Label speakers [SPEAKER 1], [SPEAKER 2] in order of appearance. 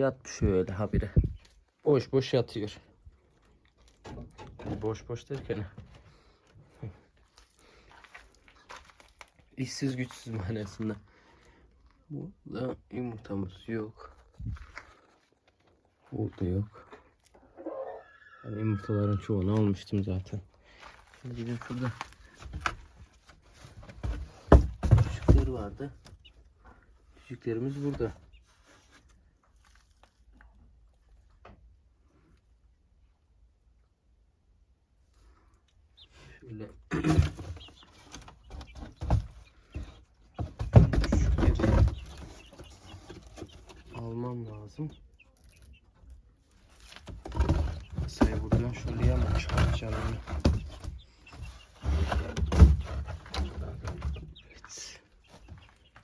[SPEAKER 1] Yatmış şöyle habire. Boş boş yatıyor. Boş boş derken. İşsiz güçsüz manasında. Burada yumurtamız yok. Burada yok. Ben yumurtaların çoğunu almıştım zaten. Şimdi gidin şurada. Küçükler vardı. Küçüklerimiz burada. Şöyle almam lazım. Masayı buradan şöyle onu.